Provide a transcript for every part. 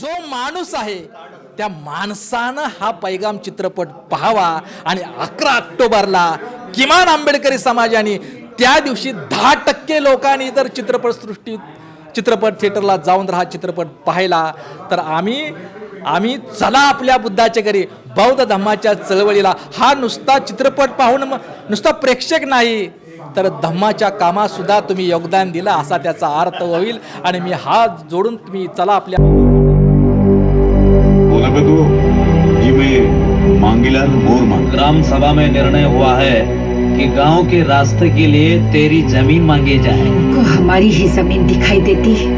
जो माणूस आहे त्या माणसानं हा पैगाम चित्रपट पाहावा आणि अकरा ऑक्टोबरला किमान आंबेडकरी समाजाने त्या दिवशी दहा टक्के लोकांनी जर चित्रपटसृष्टीत चित्रपट थिएटरला जाऊन जर हा चित्रपट पाहिला तर आम्ही आम्ही चला आपल्या बुद्धाच्या घरी बौद्ध धम्माच्या चळवळीला. हा नुसता चित्रपट पाहून नुसता प्रेक्षक नाही तर धम्माच्या कामात सुद्धा तुम्ही योगदान दिलं असा त्याचा अर्थ होईल. आणि मी हात जोडून तुम्ही चला आपल्या मांगीलाल मोरमान ग्राम सभा में निर्णय हुआ है कि गाँव के रास्ते के लिए तेरी ज़मीन मांगी जाए। को हमारी ही ज़मीन दिखाई देती है।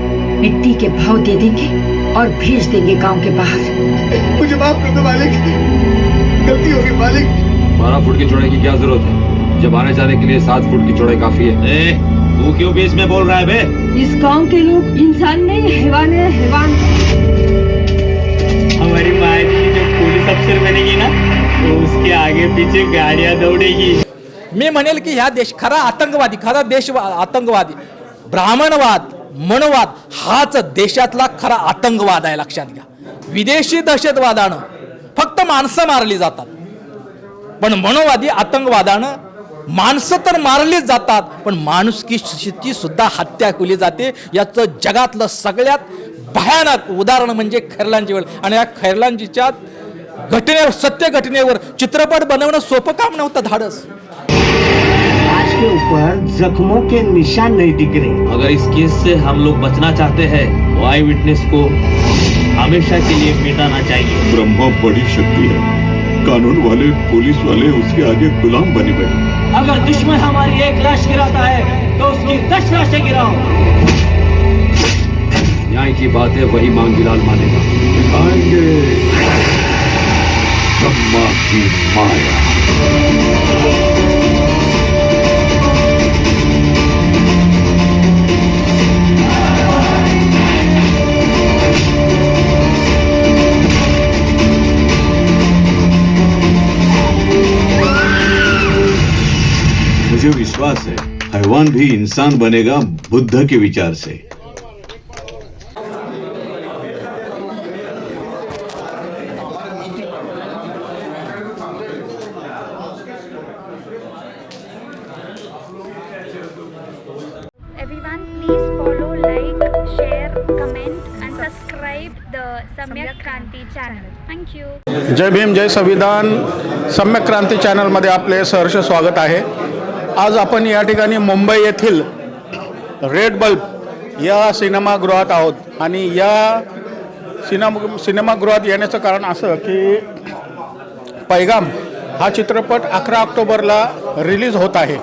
मिट्टी के भाव दे देंगे और भेज देंगे गाँव के बाहर। मुझे माफ़ कर दो मालिक। गलती हो गई मालिक। बारह फुट की चौड़ाई की क्या ज़रूरत है? जब आने जाने के लिए सात फुट की चौड़ाई काफ़ी है। ए, तू क्यों बीच में बोल रहा है बे? इस गाँव के लोग इंसान नहीं हैवान है हैवान। हमारी माजी जो पुलिस अफसर बनेगी ना तो उसके आगे पीछे गाड़ियां दौड़ेगी. मी म्हणेल की ह्या देश खरा आतंकवादी खरा देश आतंकवादी. ब्राह्मणवाद मनवाद हाच देशातला खरा आतंकवाद आहे लक्षात घ्या. विदेशी दहशतवादानं फक्त माणसं मारली जातात. पण मनोवादी आतंकवादानं माणसं तर मारलीच जातात पण माणुसकीची सुद्धा हत्या केली जाते. याचं जगातलं सगळ्यात भयानक उदाहरण म्हणजे खैरलांची वेळ. आणि या खैरलांजीच्या घटनेवर सत्य घटनेवर चित्रपट बनवणं सोपं काम नव्हतं धाडस. आज के ऊपर जख्मों के निशान नहीं दिख रहे। अगर इस केस से हम लोग बचना चाहते हैं तो आई विटनेस को हमेशा के लिए मिटाना चाहिए? ब्रह्मा बड़ी शक्ति है। कानून वाले पुलिस वाले उसके आगे गुलाम बने बैठे अगर दुश्मन हमारी एक लाश गिराता है तो उसकी दस लाशें गिराओ। न्याय की बात है, वही मांगीलाल मानेगा। दिखाएँगे ब्रह्मा की माया। मुझे विश्वास है हैवान भी इंसान बनेगा बुद्ध के विचार से। जय भीम जय संविधान. सम्यक क्रांती चॅनलमध्ये आपले सहर्ष स्वागत आहे. आज आपण या ठिकाणी मुंबई येथील रेड बल्ब या सिनेमागृहात आहोत. आणि या सिनेमा सिनेमागृहात येण्याचं कारण असं की पैगाम हा चित्रपट अकरा ऑक्टोबरला रिलीज होत आहे.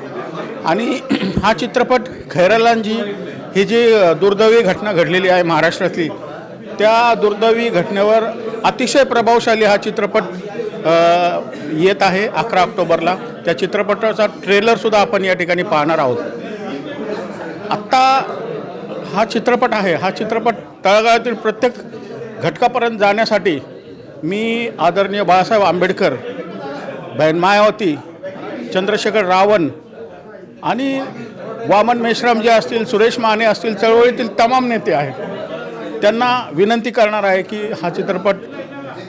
आणि हा चित्रपट खैरलांजी ही जी दुर्दैवी घटना घडलेली आहे महाराष्ट्रातली त्या दुर्दैवी घटनेवर अतिशय प्रभावशाली हा चित्रपट येत आहे अकरा ऑक्टोबरला. त्या चित्रपटाचा ट्रेलरसुद्धा आपण या ठिकाणी पाहणार आहोत. आत्ता हा चित्रपट आहे हा चित्रपट तळागाळातील प्रत्येक घटकापर्यंत जाण्यासाठी मी आदरणीय बाळासाहेब आंबेडकर बहन मायावती चंद्रशेखर रावण आणि वामन मेश्राम जे असतील सुरेश माने असतील चळवळीतील तमाम नेते आहेत. त्यांना विनंती करणार आहे की हा चित्रपट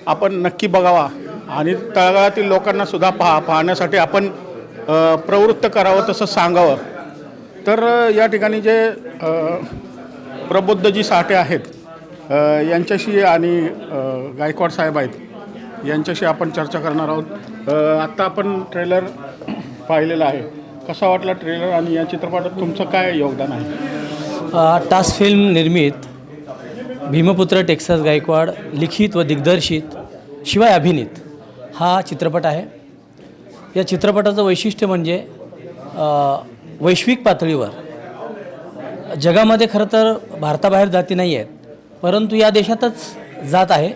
आपण नक्की बघावा आणि तळागाळातील लोकांना सुद्धा पहा पाहण्यासाठी आपण प्रवृत्त करावं तसं सांगावं. तर या ठिकाणी जे प्रबुद्धजी साठे आहेत यांच्याशी आणि गायकवाड साहेब आहेत यांच्याशी आपण चर्चा करणार आहोत. आत्ता आपण ट्रेलर पाहिलेला आहे. कसा वाटला ट्रेलर आणि या चित्रपटात तुमचं काय योगदान आहे? अ, टास फिल्म निर्मित भीमपुत्र टेक्सास गायकवाड लिखित व दिग्दर्शित शिवाय अभिनीत हा चित्रपट आहे. या चित्रपटाचं वैशिष्ट्य म्हणजे वैश्विक पातळीवर. जगामध्ये खरं तर भारताबाहेर जाती नाही आहेत परंतु या देशातच जात आहे.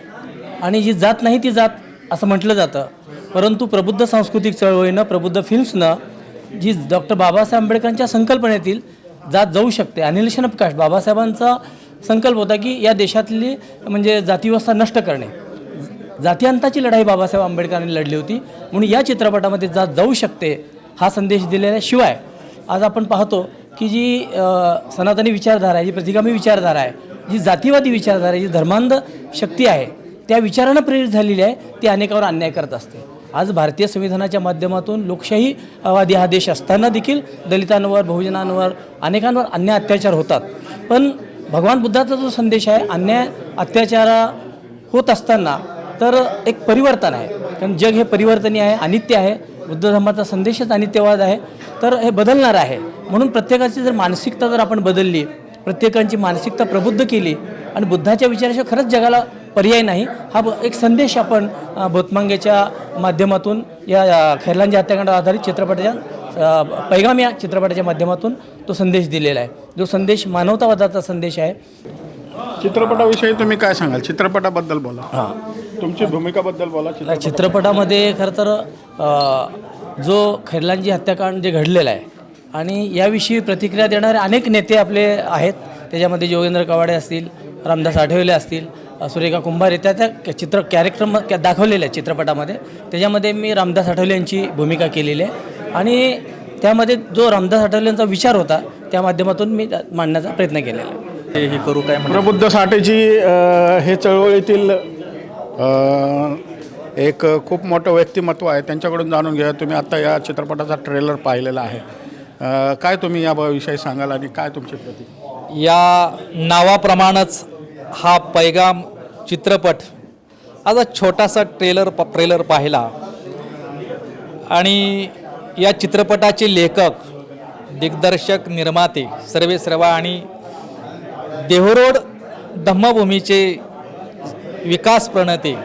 आणि जी जात नाही ती जात असं म्हटलं जातं. परंतु प्रबुद्ध सांस्कृतिक चळवळीनं प्रबुद्ध फिल्म्सनं जी डॉक्टर बाबासाहेब आंबेडकरांच्या संकल्पनेतील जात जाऊ शकते. अनिल शनपकाश बाबासाहेबांचा संकल्प होता की या देशातली म्हणजे जातीव्यवस्था नष्ट करणे. जातीअंताची लढाई बाबासाहेब आंबेडकरांनी लढली होती. म्हणून या चित्रपटामध्ये जात जाऊ शकते हा संदेश दिलेल्याशिवाय आज आपण पाहतो की जी सनातनी विचारधारा आहे जी प्रतिगामी विचारधारा आहे जी जातीवादी विचारधारा जी धर्मांध शक्ती आहे त्या विचारानं प्रेरित झालेली आहे ती अनेकावर अन्याय करत असते. आज भारतीय संविधानाच्या माध्यमातून लोकशाहीवादी हा देश असताना देखील दलितांवर बहुजनांवर अनेकांवर अन्याय अत्याचार होतात. पण भगवान बुद्धाचा जो संदेश आहे अन्याय अत्याचार होत असताना तर एक परिवर्तन आहे. कारण जग हे परिवर्तनीय आहे अनित्य आहे. बुद्ध धर्माचा संदेशच अनित्यवाद आहे. तर हे बदलणार आहे. म्हणून प्रत्येकाची जर मानसिकता जर आपण बदलली प्रत्येकांची मानसिकता प्रबुद्ध केली आणि बुद्धाच्या विचाराशिवाय खरंच जगाला पर्याय नाही हा ब- एक संदेश आपण भोतमांगेच्या माध्यमातून या खैरलांच्या खैरलांजी हत्याकांडावर आधारित चित्रपटाच्या पैगाम या चित्रपटाच्या माध्यमातून तो संदेश दिलेला आहे. जो संदेश मानवतावादाचा संदेश आहे. चित्रपटाविषयी तुम्ही काय सांगाल? चित्रपटाबद्दल बोला. हां. तुमची भूमिकाबद्दल बोला चित्रपटामध्ये खरं तर अ, जो खैरलांजी हत्याकांड जे घडलेलं आहे आणि याविषयी प्रतिक्रिया देणारे अनेक नेते आपले आहेत. त्याच्यामध्ये जोगेंद्र कवाडे असतील रामदास आठवले असतील अ, सुरेखा कुंभारे त्या त्या चित्र कॅरेक्टर दाखवलेल्या आहेत चित्रपटामध्ये. त्याच्यामध्ये मी रामदास आठवले यांची भूमिका केलेली आहे. आणि त्यामध्ये जो रामदास आठवले यांचा विचार होता त्या माध्यमातून मी त्या मांडण्याचा प्रयत्न केलेला आहे. प्रबुद्ध साठेची हे चळवळीतील एक खूप मोठं व्यक्तिमत्व आहे. त्यांच्याकडून जाणून घ्या. तुम्ही आत्ता या चित्रपटाचा ट्रेलर पाहिलेला आहे. काय तुम्ही याविषयी सांगाल आणि काय तुमची प्रति या नावाप्रमाणेच हा पैगाम चित्रपट आज छोटासा ट्रेलर प ट्रेलर पाहिला. आणि या चित्रपटाचे लेखक दिग्दर्शक निर्माते सर्वे सर्वा आणि देहरोड धम्मभूमीचे विकास प्रणते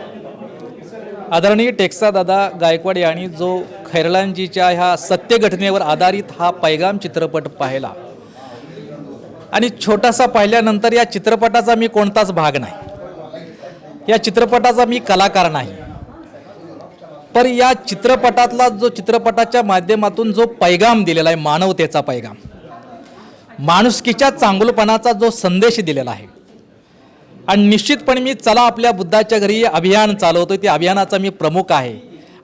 आदरणीय टेक्सादादा गायकवाड यांनी जो खैरलांजीच्या ह्या सत्यघटनेवर आधारित हा पैगाम चित्रपट पाहिला. आणि छोटासा पाहिल्यानंतर या चित्रपटाचा मी कोणताच भाग नाही. या चित्रपटाचा मी कलाकार नाही. पर या चित्रपटातला जो चित्रपटाच्या माध्यमातून जो पैगाम दिलेला आहे मानवतेचा पैगाम माणुसकीच्या चांगुलपणाचा जो संदेश दिलेला आहे. आणि निश्चितपणे मी चला आपल्या बुद्धाच्या घरी अभियान चालवतो त्या अभियानाचा मी प्रमुख आहे.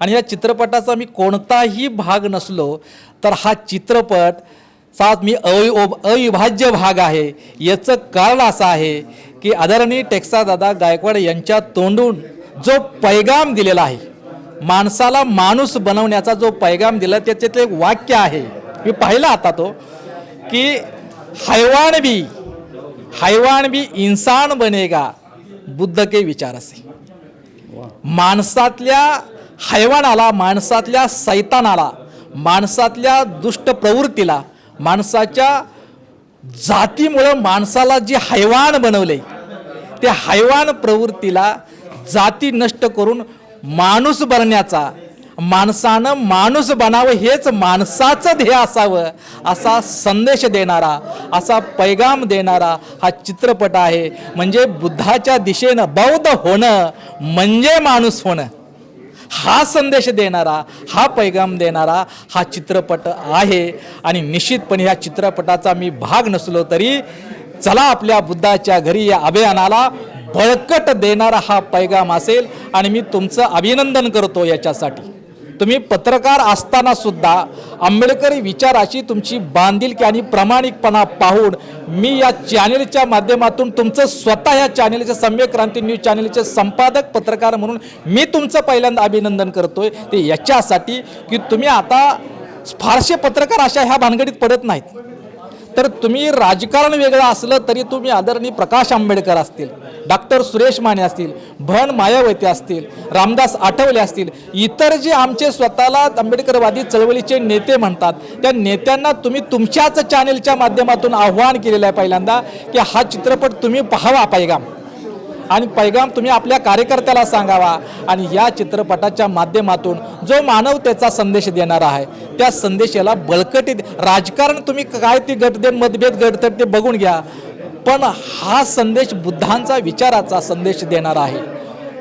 आणि या चित्रपटाचा मी कोणताही भाग नसलो तर हा चित्रपट चा मी अवि अविभाज्य भाग आहे. याचं कारण असं आहे की आदरणीय टेक्सादादा गायकवाड यांच्या तोंडून जो पैगाम दिलेला आहे माणसाला माणूस बनवण्याचा जो पैगाम दिला त्याचे ते वाक्य आहे. मी पाहिलं आता तो की हैवान भी हैवान भी इन्सान बनेगा बुद्ध के विचार असे माणसातल्या हैवानाला माणसातल्या सैतानाला माणसातल्या दुष्ट प्रवृत्तीला माणसाच्या जातीमुळं माणसाला जे हैवान बनवले त्या हैवान प्रवृत्तीला जाती नष्ट करून माणूस बनण्याचा. माणसानं माणूस बनावं हेच माणसाचं ध्येय असावं असा संदेश देणारा असा पैगाम देणारा हा चित्रपट आहे. म्हणजे बुद्धाच्या दिशेनं बौद्ध होणं म्हणजे माणूस होणं. हा संदेश देणारा हा पैगाम देणारा हा चित्रपट आहे. आणि निश्चितपणे ह्या चित्रपटाचा मी भाग नसलो तरी चला आपल्या बुद्धाच्या घरी या अभियानाला बळकट देणारा हा पैगाम असेल आणि मी तुमचं अभिनंदन करतो याच्यासाठी. तुम्ही पत्रकार असताना सुद्धा आंबेडकरी विचाराची तुमची बांधिलकी आणि प्रामाणिकपणा पाहून मी या चॅनेलच्या माध्यमातून तुमचं स्वतः या चॅनेलचे सम्य क्रांती न्यूज चॅनेलचे संपादक पत्रकार म्हणून मी तुमचं पहिल्यांदा अभिनंदन करतोय. ते याच्यासाठी की तुम्ही आता फारसे पत्रकार अशा ह्या भानगडीत पडत नाहीत. तर तुम्ही राजकारण वेगळं असलं तरी तुम्ही आदरणीय प्रकाश आंबेडकर असतील डॉक्टर सुरेश माने असतील भन मायावती असतील रामदास आठवले असतील इतर जे आमचे स्वतःला आंबेडकरवादी चळवळीचे नेते म्हणतात त्या नेत्यांना तुम्ही तुमच्याच चॅनेलच्या माध्यमातून आव्हान केलेलं आहे पहिल्यांदा की हा चित्रपट तुम्ही पाहावा पैगाम. आणि पैगाम तुम्ही आपल्या कार्यकर्त्याला सांगावा. आणि या चित्रपटाच्या माध्यमातून जो मानवतेचा संदेश देणारा आहे त्या संदेशाला बळकटी राजकारण तुम्ही काय ते गटदे मतभेद घडतात ते बघून घ्या. पण हा संदेश बुद्धांचा विचाराचा संदेश देणारा आहे.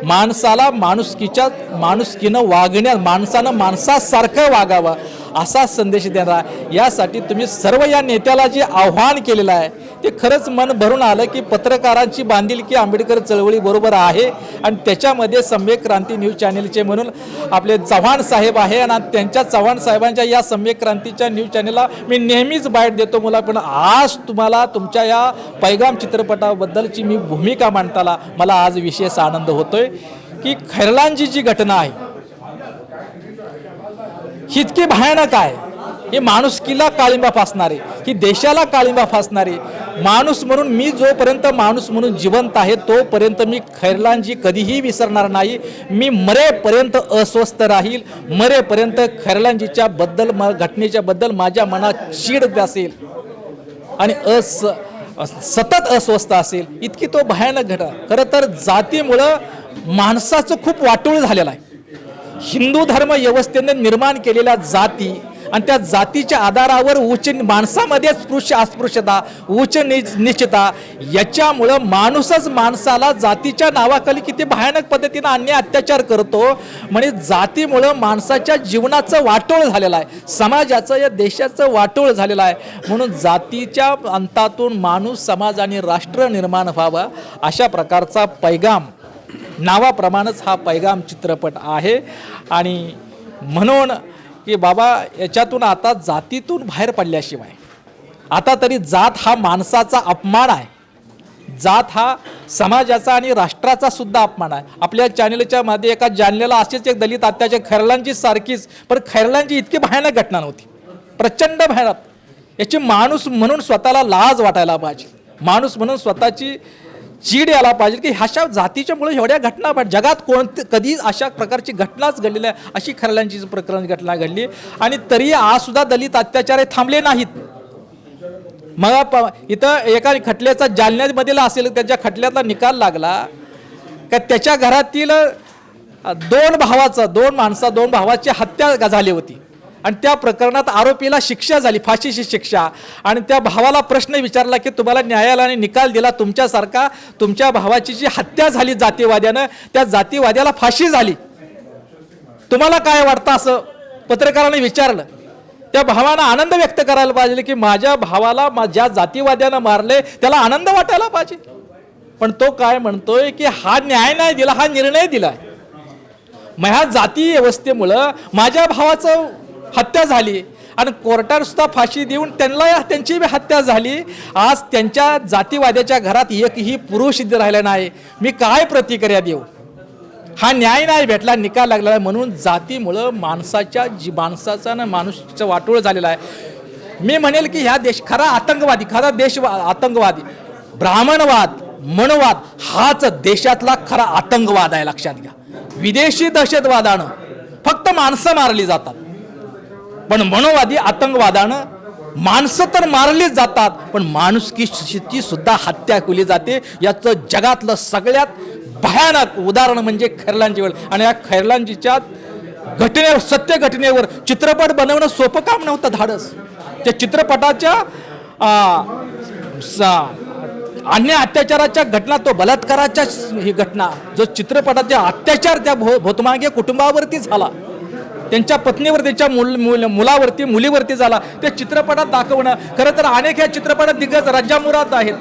माणसाला माणुसकीच्या माणुसकीनं वागण्या माणसानं माणसासारखं वागावं असा संदेश देणार यासाठी तुम्ही सर्व या नेत्याला जे आव्हान केलेलं आहे ते खरंच मन भरून आलं की पत्रकारांची बांधिलकी आंबेडकर चळवळी बरोबर आहे. आणि त्याच्यामध्ये सम्यक क्रांती न्यूज चॅनेलचे म्हणून आपले चव्हाण साहेब आहे आणि त्यांच्या चव्हाण साहेबांच्या या सम्यक क्रांतीच्या न्यूज चॅनेलला मी नेहमीच बाईट देतो मला पण आज तुम्हाला तुमच्या या पैगाम चित्रपटाबद्दलची मी भूमिका मांडताना मला आज विशेष आनंद होतोय की खैरलांची जी घटना आहे. इतकी भयानक आहे. ही माणुसकीला काळिंबा फासणारे ही देशाला काळिंबा फासणारे. माणूस म्हणून मी जोपर्यंत माणूस म्हणून जिवंत आहे तोपर्यंत मी खैरलांजी कधीही विसरणार नाही. मी मरेपर्यंत अस्वस्थ राहील. मरेपर्यंत खैरलांजीच्या बद्दल म घटनेच्या बद्दल माझ्या मनात चीड असेल आणि अस सतत अस्वस्थ असेल. इतकी तो भयानक घटना. खरं तर जातीमुळं माणसाचं खूप वाटोळ झालेलं आहे. हिंदू धर्म व्यवस्थेने निर्माण केलेल्या जाती आणि त्या जातीच्या आधारावर उच्च माणसामध्ये स्पृश्य अस्पृश्यता उच्च निच निश्चिता याच्यामुळं माणूसच माणसाला जातीच्या नावाखाली किती भयानक पद्धतीनं आणणे अत्याचार करतो म्हणजे जातीमुळं माणसाच्या जीवनाचं वाटोळ झालेलं आहे. समाजाचं या देशाचं वाटोळ झालेलं आहे. म्हणून जातीच्या अंतातून माणूस समाज आणि राष्ट्र निर्माण व्हावं अशा प्रकारचा पैगाम नावाप्रमाणेच हा पैगाम चित्रपट आहे. आणि म्हणून की बाबा याच्यातून आता जातीतून बाहेर पडल्याशिवाय. आता तरी जात हा माणसाचा अपमान आहे. जात हा समाजाचा आणि राष्ट्राचा सुद्धा अपमान आहे. आपल्या चॅनलच्या मध्ये एका जालन्याला असेच एक दलित अत्याचार खैरलांची सारखीच पण खैरलांची इतकी भयानक घटना नव्हती. प्रचंड भयानक. याची माणूस म्हणून स्वतःला लाज वाटायला पाहिजे. माणूस म्हणून स्वतःची चीड यायला पाहिजे की अशा जातीच्यामुळे एवढ्या घटना पाहिजे जगात कोणते कधी अशा प्रकारची घटनाच घडलेली आहे अशी खरल्यांची प्रकरण घटना घडली. आणि तरी आज सुद्धा दलित अत्याचार हे थांबले नाहीत. मग प- इथं एका खटल्याचा जालन्यामधील असेल त्याच्या खटल्यातला निकाल लागला. का त्याच्या घरातील दोन भावाचा दोन माणसा दोन भावाची हत्या झाली होती. आणि त्या प्रकरणात आरोपीला शिक्षा झाली फाशीची शिक्षा. आणि त्या भावाला प्रश्न विचारला की तुम्हाला न्यायालयाने निकाल दिला तुमच्यासारखा तुमच्या भावाची जी हत्या झाली जातीवाद्यानं त्या जातीवाद्याला फाशी झाली. तुम्हाला काय वाटतं असं? पत्रकाराने विचारलं. त्या भावानं आनंद व्यक्त करायला पाहिजे की माझ्या भावाला मा- ज्या जातीवाद्यानं मारले त्याला आनंद वाटायला पाहिजे. पण तो काय म्हणतोय की हा न्याय नाही दिला हा निर्णय दिलाय. ह्या जाती व्यवस्थेमुळं माझ्या भावाचं हत्या झाली. आणि कोर्टात सुद्धा फाशी देऊन त्यांना त्यांची बी हत्या झाली. आज त्यांच्या जातीवाद्याच्या घरात एकही पुरुष इथे राहिला नाही. मी काय प्रतिक्रिया देऊ? हा न्याय नाही भेटला निकाल लागलेला आहे म्हणून जातीमुळं माणसाच्या जी माणसाचा ना माणूसचं वाटोळ झालेला आहे. मी म्हणेल की ह्या देश खरा आतंकवादी खरा देश आतंकवादी. ब्राह्मणवाद मनवाद हाच देशातला खरा आतंकवाद आहे लक्षात घ्या. विदेशी दहशतवादानं फक्त माणसं मारली जातात. पण मनोवादी आतंकवादानं माणसं तर मारलीच जातात पण माणुसकीची सुद्धा हत्या केली जाते. याचं जगातलं सगळ्यात भयानक उदाहरण म्हणजे खैरलांजी वेळ आणि या खैरलांजीच्या घटनेवर सत्य घटनेवर चित्रपट बनवणं सोपं काम नव्हतं धाडस. त्या चित्रपटाच्या स- अन्य अत्याचाराच्या घटना तो बलात्काराच्या ही घटना जो चित्रपटाच्या अत्याचार त्या भो भोतमागे कुटुंबावरती झाला. त्यांच्या पत्नीवर त्यांच्या मुल मुल मुलावरती मुलीवरती झाला. ते चित्रपटात दाखवणं. खरं तर अनेक ह्या चित्रपटात दिग्गज रज्जा मुराद आहेत.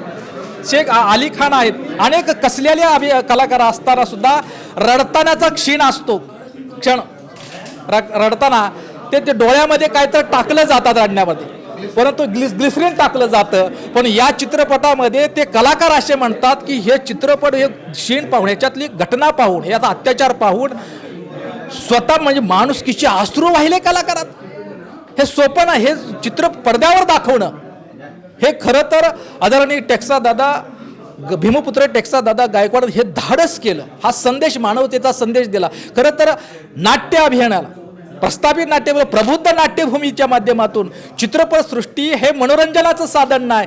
शेख अली खान आहेत. अनेक कसलेल्या अभि कलाकार असताना सुद्धा रडतानाचा क्षीण असतो. क्षण. रडताना ते ते डोळ्यामध्ये काय तर टाकलं जातात रडण्यामध्ये. परंतु ग्लिस ग्लिसरीन टाकलं जातं. पण या चित्रपटामध्ये ते कलाकार असे म्हणतात की हे चित्रपट हे क्षीण पाहून याच्यातली घटना पाहून याचा अत्याचार पाहून स्वतः म्हणजे माणुसकीचे अश्रू वाहिले कलाकारात. हे सोपं हे चित्र पडद्यावर दाखवणं. हे खरं तर आदरणीय टेक्सा दादा भीमपुत्र टेक्सा दादा गायकवाड हे धाडस केलं. हा संदेश मानवतेचा संदेश दिला. खरं तर नाट्य अभियानाला प्रस्थापित नाट्य प्रबुद्ध नाट्यभूमीच्या माध्यमातून चित्रपटसृष्टी हे मनोरंजनाचं साधन नाही.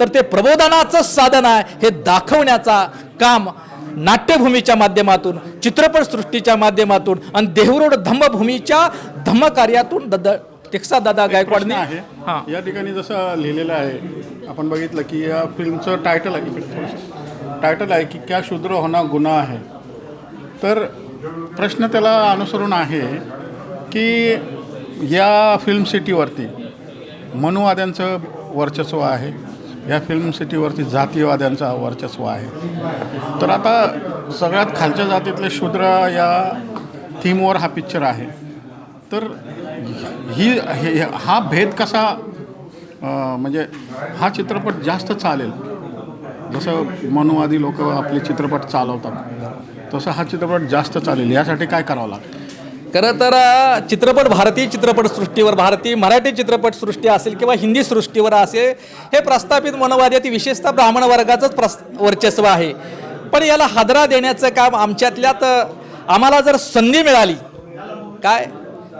तर ते प्रबोधनाचं साधन आहे हे दाखवण्याचा काम नाट्यभूमीच्या माध्यमातून चित्रपटसृष्टीच्या माध्यमातून आणि देहरोड धम्मभूमीच्या धम्मकार्यातून दद टेक्सा दादा गायकवाडने आहे. हां. या ठिकाणी जसं लिहिलेलं आहे आपण बघितलं की या फिल्मचं टायटल आहे. टायटल आहे की क्या शूद्र होना गुन्हा आहे तर प्रश्न त्याला अनुसरून आहे की या फिल्म सिटीवरती मनुवाद्यांचं वर्चस्व आहे. या फिल्म सिटीवरती जातीयवाद्यांचा वर्चस्व आहे. तर आता सगळ्यात खालच्या जातीतले शूद्र या थीमवर हा पिक्चर आहे. तर ही हे- हा भेद कसा म्हणजे हा चित्रपट जास्त चालेल? जसं मनुवादी लोक आपले चित्रपट चालवतात तसं हा चित्रपट जास्त चालेल. यासाठी काय करावं लागतं? खरं तर चित्रपट भारतीय चित्रपटसृष्टीवर भारतीय मराठी चित्रपटसृष्टी असेल किंवा हिंदी सृष्टीवर असेल हे प्रस्थापित मनोवादी विशेषतः ब्राह्मण वर्गाचंच प्रस वर्चस्व आहे. पण याला हादरा देण्याचं काम आमच्यातल्यात आम्हाला जर संधी मिळाली काय?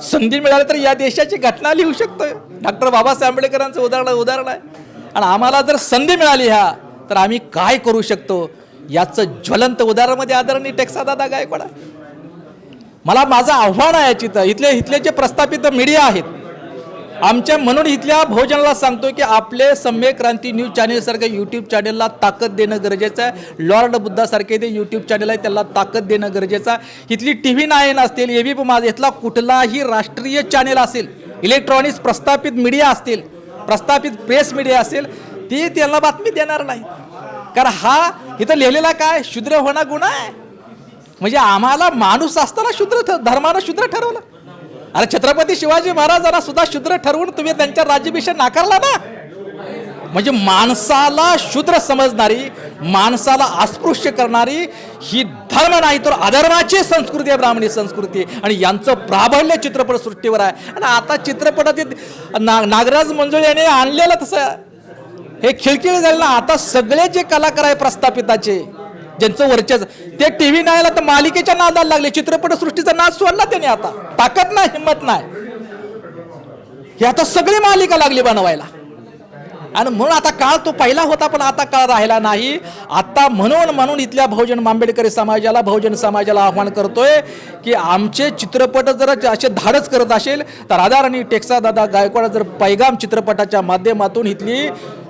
संधी मिळाली तर या देशाची घटना लिहू शकतो डॉक्टर बाबासाहेब आंबेडकरांचं उदाहरण उदाहरण आहे. आणि आम्हाला जर संधी मिळाली ह्या तर आम्ही काय करू शकतो? याचं ज्वलंत उदाहरणामध्ये आदरणीय टेक्सादादा गायकवाड आहे. मला माझं आव्हान आहे याची तर. इथले इथले जे प्रस्थापित मीडिया आहेत आमच्या म्हणून इथल्या भोजनाला सांगतो की आपले सम्य क्रांती न्यूज चॅनेलसारखं यूट्यूब चॅनेलला ताकद देणं गरजेचं आहे. लॉर्ड बुद्धासारखे ते यूट्यूब चॅनेल आहे त्याला ताकद देणं गरजेचं आहे. इथली टी व्ही नाईन असतील ए बी माझ इथला कुठलाही राष्ट्रीय चॅनेल असेल इलेक्ट्रॉनिक्स प्रस्थापित मीडिया असतील प्रस्थापित प्रेस मीडिया असेल ती त्यांना बातमी देणार नाही. कारण हा इथं लिहिलेला काय? शूद्र होणा गुन्हा आहे. म्हणजे आम्हाला माणूस असताना शूद्र धर्मानं शूद्र ठरवलं. अरे छत्रपती शिवाजी महाराजांना सुद्धा शूद्र ठरवून तुम्ही त्यांच्या राज्याभिषेक नाकारला ना. म्हणजे माणसाला शूद्र समजणारी माणसाला अस्पृश्य करणारी ही धर्म नाही तर अधर्माची संस्कृती आहे ब्राह्मणी संस्कृती. आणि यांचं प्राबल्य चित्रपट सृष्टीवर आहे. आणि आता चित्रपटातील ना नागराज मंजुळे याने आणलेलं तसं. हे खिळखिळ झालं ना आता सगळे जे कलाकार आहे प्रस्थापिताचे ज्यांचं वर्चस्व ते टी व्ही नाही आला तर मालिकेच्या नादाला लागले. चित्रपटसृष्टीचा नाद सोडला त्याने आता. ताकद नाही हिंमत नाही. हे आता सगळी मालिका लागली बनवायला. आणि म्हणून आता काळ तो पहिला होता पण आता काळ राहिला नाही. आता म्हणून म्हणून इथल्या बहुजन आंबेडकरी समाजाला बहुजन समाजाला आव्हान करतोय की आमचे चित्रपट जर असे धाडच करत असेल तर आधाराने टेक्सा दादा गायकवाड जर पैगाम चित्रपटाच्या माध्यमातून इथली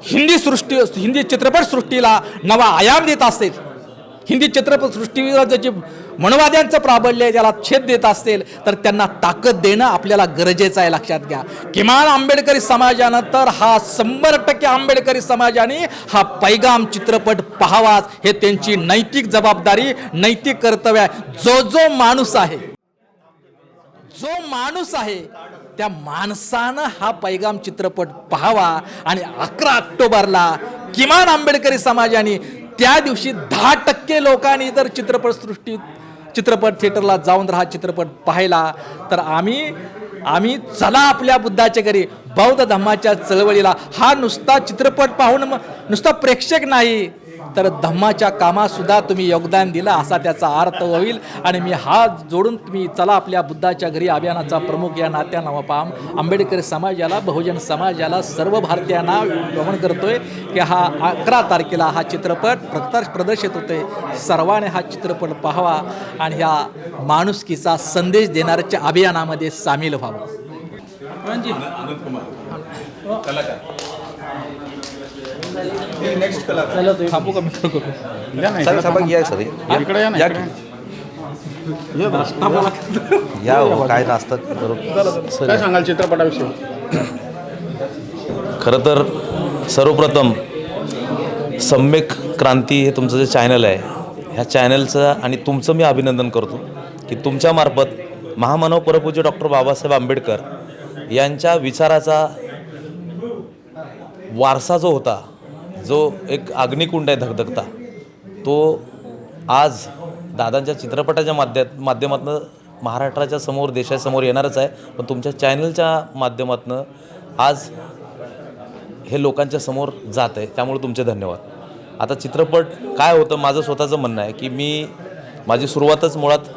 हिंदी सृष्टी हिंदी चित्रपट सृष्टीला नवा आयाम देत असेल हिंदी चित्रपटसृष्टीवर जे मनवाद्यांचं प्राबल्य आहे ज्याला छेद देत असेल तर त्यांना ताकद देणं आपल्याला गरजेचं आहे लक्षात घ्या. किमान आंबेडकरी समाजानं तर हा शंभर टक्के आंबेडकरी समाजाने हा पैगाम चित्रपट पाहावाच. हे त्यांची नैतिक जबाबदारी नैतिक कर्तव्य आहे. जो जो माणूस आहे जो माणूस आहे त्या माणसानं हा पैगाम चित्रपट पाहावा आणि अकरा ऑक्टोबरला किमान आंबेडकरी समाजाने त्या दिवशी दहा टक्के लोकांनी जर चित्रपटसृष्टीत चित्रपट थिएटरला जाऊन राहा चित्रपट पाहिला तर आम्ही आम्ही चला आपल्या बुद्धाच्या घरी बौद्ध धम्माच्या चळवळीला. हा नुसता चित्रपट पाहून नुसता प्रेक्षक नाही. तर धम्माच्या कामातसुद्धा तुम्ही योगदान दिलं असा त्याचा अर्थ होईल. आणि मी हात जोडून तुम्ही चला आपल्या बुद्धाच्या घरी अभियानाचा प्रमुख या नात्यानं पाम आंबेडकर समाजाला बहुजन समाजाला सर्व भारतीयांना गमन करतोय की हा अकरा तारखेला हा चित्रपट प्रदर्श प्रदर्शित होते सर्वांनी हा चित्रपट पाहावा आणि ह्या माणुसकीचा संदेश देणाऱ्याच्या अभियानामध्ये सामील व्हावं. थांबू का मित्र करू? या. इकडे ना हो, काय नसतात बरोबर. काय सांगाल चित्रपटाविषयी? खरं तर सर्वप्रथम सम्यक क्रांती हे तुमचं जे चॅनल आहे ह्या चॅनलचं आणि तुमचं मी अभिनंदन करतो की तुमच्यामार्फत महामानव परपूज्य डॉक्टर बाबासाहेब आंबेडकर यांच्या विचाराचा वारसा जो होता जो एक अग्निकुंड आहे धगधगता तो आज दादांच्या चित्रपटाच्या माध्या माध्यमातून महाराष्ट्राच्या समोर देशासमोर येणारच आहे. पण तुमच्या चॅनलच्या माध्यमातून आज हे लोकांच्या समोर जात आहे. त्यामुळे तुमचे धन्यवाद. आता चित्रपट काय होतं माझं स्वतःचं म्हणणं आहे की मी माझी सुरुवातच मुळात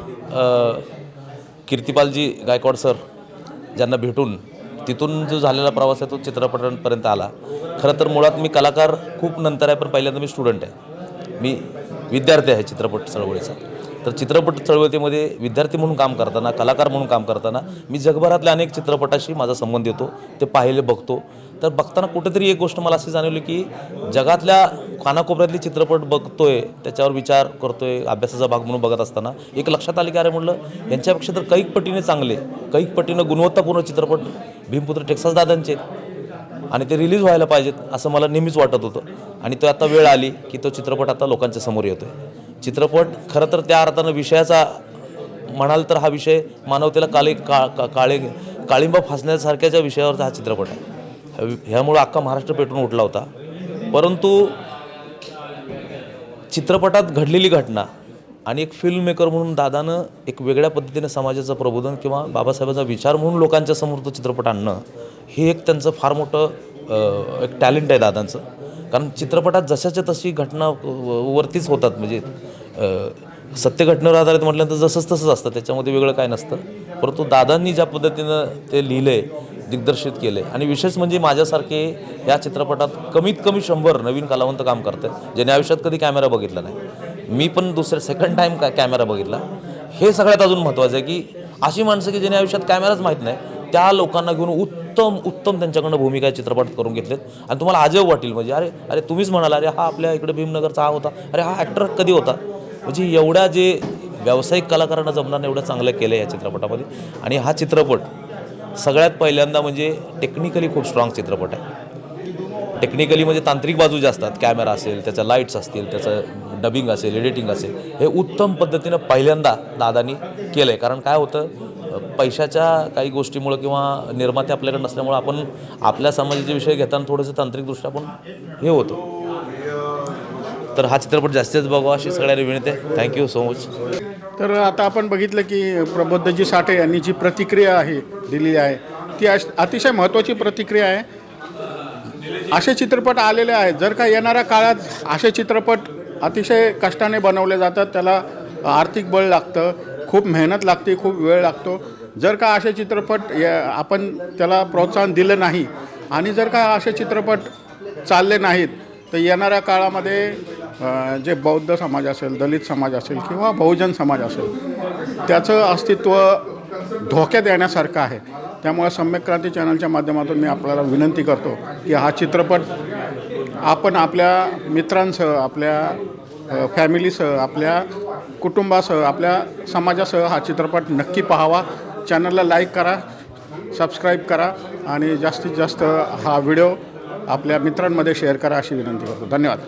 कीर्तिपालजी गायकवाड सर ज्यांना भेटून तिथून जो झालेला प्रवास आहे तो चित्रपटांपर्यंत आला. खरं तर मुळात मी कलाकार खूप नंतर आहे पण पहिल्यांदा मी स्टुडंट आहे. मी विद्यार्थी आहे चित्रपट चळवळीचा. तर चित्रपट चळवळीमध्ये विद्यार्थी म्हणून काम करताना कलाकार म्हणून काम करताना मी जगभरातल्या अनेक चित्रपटाशी माझा संबंध येतो. ते पाहिले बघतो. तर बघताना कुठेतरी एक गोष्ट मला अशी जाणवली की जगातल्या कानाकोपऱ्यातली चित्रपट बघतोय त्याच्यावर विचार करतोय अभ्यासाचा भाग म्हणून बघत असताना. एक लक्षात आले की अरे म्हटलं यांच्यापेक्षा तर कैक पटीने चांगले कैक पटीनं गुणवत्तापूर्ण चित्रपट भीमपुत्र टेक्सास दादांचे आणि ते रिलीज व्हायला पाहिजेत असं मला नेहमीच वाटत होतं. आणि तो आता वेळ आली की तो चित्रपट आता लोकांच्या समोर येतो आहे चित्रपट खरं तर त्या अर्थानं विषयाचा म्हणाल तर हा विषय मानवतेला काळे का का काळे काळिंबा फासण्यासारख्याच्या विषयावरचा हा चित्रपट आहे. ह्यामुळं अख्खा महाराष्ट्र पेटून उठला होता. परंतु चित्रपटात घडलेली घटना आणि एक फिल्म मेकर म्हणून दादानं एक वेगळ्या पद्धतीने समाजाचं प्रबोधन किंवा बाबासाहेबांचा विचार म्हणून लोकांच्या समोर तो चित्रपट आणणं हे एक त्यांचं फार मोठं एक टॅलेंट आहे दादांचं. कारण चित्रपटात जशाच्या तशी घटना वरतीच होतात. म्हणजे सत्य घटनेवर आधारित म्हटल्यानंतर जसंच तसंच असतं. त्याच्यामध्ये वेगळं काय नसतं. परंतु दादांनी ज्या पद्धतीनं ते लिहिलं आहे दिग्दर्शित केले. आणि विशेष म्हणजे माझ्यासारखे या चित्रपटात कमीत कमी शंभर नवीन कलावंत काम करतात ज्याने आयुष्यात कधी कॅमेरा बघितला नाही. मी पण दुसऱ्या सेकंड टाईम का कॅमेरा बघितला. हे सगळ्यात अजून महत्त्वाचं आहे की अशी माणसं की ज्याने आयुष्यात कॅमेराच माहीत नाही त्या लोकांना घेऊन उत्तम उत्तम त्यांच्याकडनं भूमिका चित्रपट करून घेतलेत. आणि तुम्हाला अजब वाटेल म्हणजे अरे अरे तुम्हीच म्हणाला अरे हा आपल्या इकडे भीमनगरचा हा होता. अरे हा ॲक्टर कधी होता? म्हणजे एवढ्या जे व्यावसायिक कलाकारांना जमणार एवढं चांगलं केलं आहे या चित्रपटामध्ये. आणि हा चित्रपट सगळ्यात पहिल्यांदा म्हणजे टेक्निकली खूप स्ट्रॉंग चित्रपट आहे. टेक्निकली म्हणजे तांत्रिक बाजू ज्या असतात कॅमेरा असेल त्याच्या लाईट्स असतील त्याचं डबिंग असेल एडिटिंग असेल हे उत्तम पद्धतीनं पहिल्यांदा दादानी केलं आहे कारण काय होतं पैशाच्या काही गोष्टीमुळं किंवा निर्माते आपल्याकडे नसल्यामुळं आपण आपल्या समाजाचे विषय घेताना थोडंसं तांत्रिकदृष्ट्या आपण हे होतो. तर हा चित्रपट जास्तीत जास्त बघावा अशी सगळ्यांनी विनंती आहे. थँक्यू सो मच तर आता आपण बघितलं की प्रबोधजी साठे यांनी जी प्रतिक्रिया आहे दिलेली आहे ती अश- अतिशय महत्त्वाची प्रतिक्रिया आहे. असे चित्रपट आलेले आहेत. जर का येणाऱ्या काळात असे चित्रपट अतिशय कष्टाने बनवले जातात त्याला आर्थिक बळ लागतं खूप मेहनत लागते खूप वेळ लागतो. जर का असे चित्रपट आपण त्याला प्रोत्साहन दिलं नाही आणि जर का असे चित्रपट चालले नाहीत तर येणाऱ्या काळामध्ये जे बौद्ध समाज असेल दलित समाज असेल किंवा बहुजन समाज असेल त्याचं अस्तित्व धोक्यात येण्यासारखं आहे. त्यामुळे सम्यक क्रांती चॅनलच्या माध्यमातून मी आपल्याला विनंती करतो की हा चित्रपट आपण आपल्या मित्रांसह आपल्या फॅमिलीसह आपल्या कुटुंबासह आपल्या समाजासह हा चित्रपट नक्की पाहावा. चॅनलला लाईक करा सबस्क्राईब करा आणि जास्तीत जास्त हा व्हिडिओ आपल्या मित्रांमध्ये शेअर करा अशी विनंती करतो. धन्यवाद.